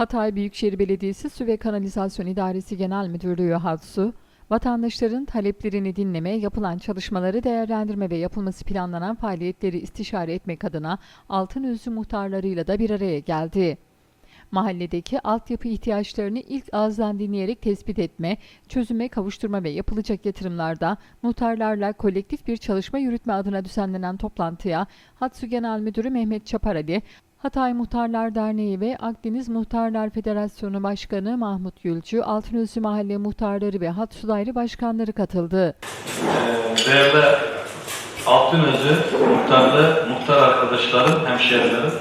Hatay Büyükşehir Belediyesi Su ve Kanalizasyon İdaresi Genel Müdürlüğü HATSU, vatandaşların taleplerini dinleme, yapılan çalışmaları değerlendirme ve yapılması planlanan faaliyetleri istişare etmek adına Altınözü muhtarlarıyla da bir araya geldi. Mahalledeki altyapı ihtiyaçlarını ilk ağızdan dinleyerek tespit etme, çözüme kavuşturma ve yapılacak yatırımlarda muhtarlarla kolektif bir çalışma yürütme adına düzenlenen toplantıya Hatsu Genel Müdürü Mehmet Çaparali, Hatay Muhtarlar Derneği ve Akdeniz Muhtarlar Federasyonu Başkanı Mahmut Gülcü, Altınözü Mahalle Muhtarları ve Hatsu Daire Başkanları katıldı. Ee, Değerli Altınözü muhtarlı, muhtar arkadaşlarım, hemşehrilerim,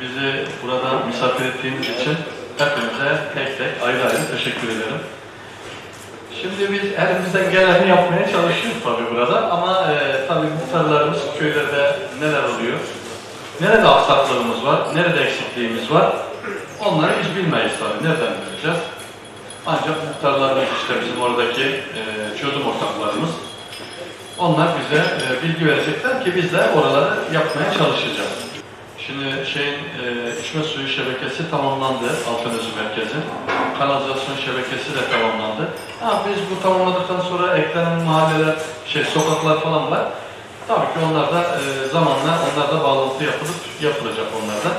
bizi burada misafir ettiğiniz için hepinize tek tek ayrı ayrı teşekkür ederim. Şimdi biz elimizden geleni yapmaya çalışıyoruz tabii burada ama e, tabii muhtarlarımız köylerde neler oluyor, nerede aksaklığımız var, nerede eksikliğimiz var onları biz bilmeyiz tabii. Nereden bileceğiz? Ancak muhtarlarımız işte bizim oradaki e, çözüm ortaklarımız. Onlar bize e, bilgi verecekler ki biz de oraları yapmaya çalışacağız. Şimdi şeyin e, içme suyu şebekesi tamamlandı Altınözü merkezi. Kanalizasyon şebekesi de tamamlandı. Ha, biz bu tamamladıktan sonra eklenen mahalleler, şey sokaklar falan var. Tabii ki onlar da e, zamanla onlar da bağlantı yapılıp yapılacak onlar da.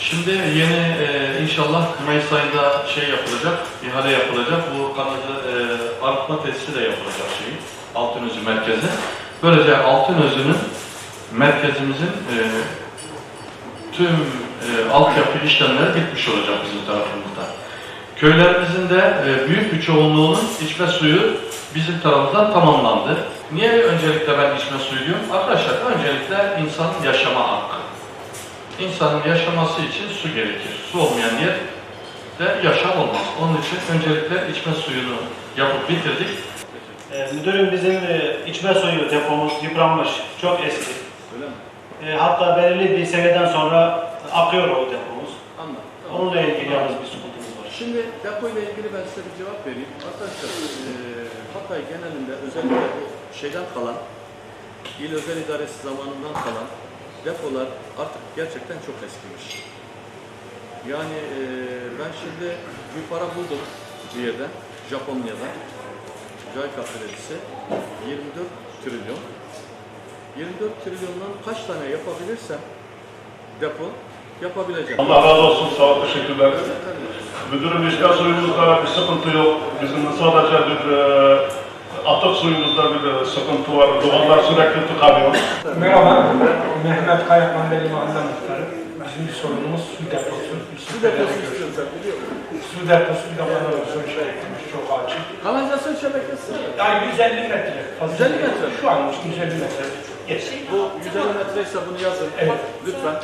Şimdi yeni e, inşallah Mayıs ayında şey yapılacak, ihale yapılacak. Bu kanalı e, arıtma tesisi de yapılacak şeyi. Altınözü merkezi. Böylece Altınözü'nün merkezimizin e, tüm e, altyapı işlemleri bitmiş olacak bizim tarafımızda. Köylerimizin de e, büyük bir çoğunluğunun içme suyu bizim tarafımızdan tamamlandı. Niye öncelikle ben içme suyu diyorum? Arkadaşlar öncelikle insanın yaşama hakkı. İnsanın yaşaması için su gerekir. Su olmayan yer de yaşam olmaz. Onun için öncelikle içme suyunu yapıp bitirdik. E, müdürüm bizim e, içme suyu depomuz yıpranmış, çok eski. Öyle mi? E, hatta belirli bir seviyeden sonra akıyor o depomuz. Anladım. Onunla ilgili yalnız bir sıkıntımız var. Şimdi depo ile ilgili ben size bir cevap vereyim. Arkadaşlar eee Hatay genelinde özellikle bu şeyden kalan, il özel idaresi zamanından kalan depolar artık gerçekten çok eskimiş. Yani eee, ben şimdi bir para buldum bir yerden, Japonya'dan. JICA kredisi 24 trilyon. 24 trilyondan kaç tane yapabilirsem depo yapabileceğim. Allah razı olsun, sağ ol, teşekkürler. Müdürüm içme suyumuzda bir sıkıntı yok. Bizim sadece bir e, atık suyumuzda bir e, sıkıntı var. Duvarlar sürekli tıkanıyor. Merhaba, Mehmet Kayakman Deli Mahalle Muhtarı. Bizim bir sorunumuz su deposu. Su deposu istiyorum sen biliyor musun? Su deposu bir de kanalizasyon şeklimiz çok acil. Kanalizasyon şebekesi. Yani 150 metre. fazla 150 değil. metre mi? Şu an için 150 metre. Yes. Bu 150 metre ise bunu yazın. Evet. Lütfen.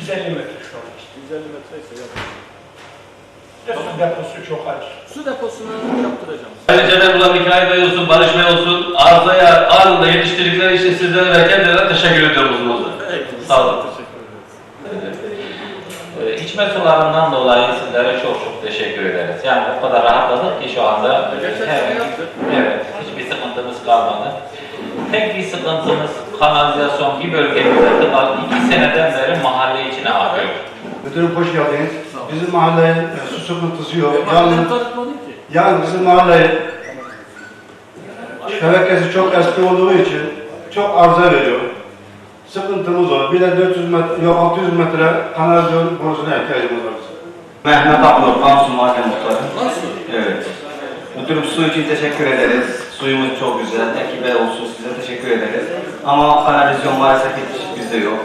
150 metre şu an. 150 metre ise yazın. Ve su deposu çok acil. Su deposunu yaptıracağım. Ayrıca da bulan hikaye olsun, Barış Bey olsun, arzaya anında yetiştirdikleri için sizlere ve kendilerine teşekkür ediyorum uzun uzun. Sağ olun. Teşekkür ederim. Ee, İçme sularından dolayı sizlere çok çok teşekkür ederiz. Yani o kadar rahatladık ki şu anda evet, evet hiçbir sıkıntımız kalmadı. Tek bir sıkıntımız kanalizasyon bir bölgemizde tıkalı iki seneden beri mahalle içine akıyor. Müdürüm hoş geldiniz. Bizim mahalleye e, su sıkıntısı yok. Ki. yalnız bizim mahalle şebekesi çok eski olduğu için çok arıza veriyor. Sıkıntımız o. Bir de 400 metre, yok 600 metre kanalizasyon borusuna ihtiyacımız var. Mehmet Ablo, Kamsu Mahalle Muhtarı. Nasıl? Evet. Müdürüm su için teşekkür ederiz. Suyumuz çok güzel. Ekibe olsun size teşekkür ederiz. Ama kanalizasyon maalesef hiç bizde yok.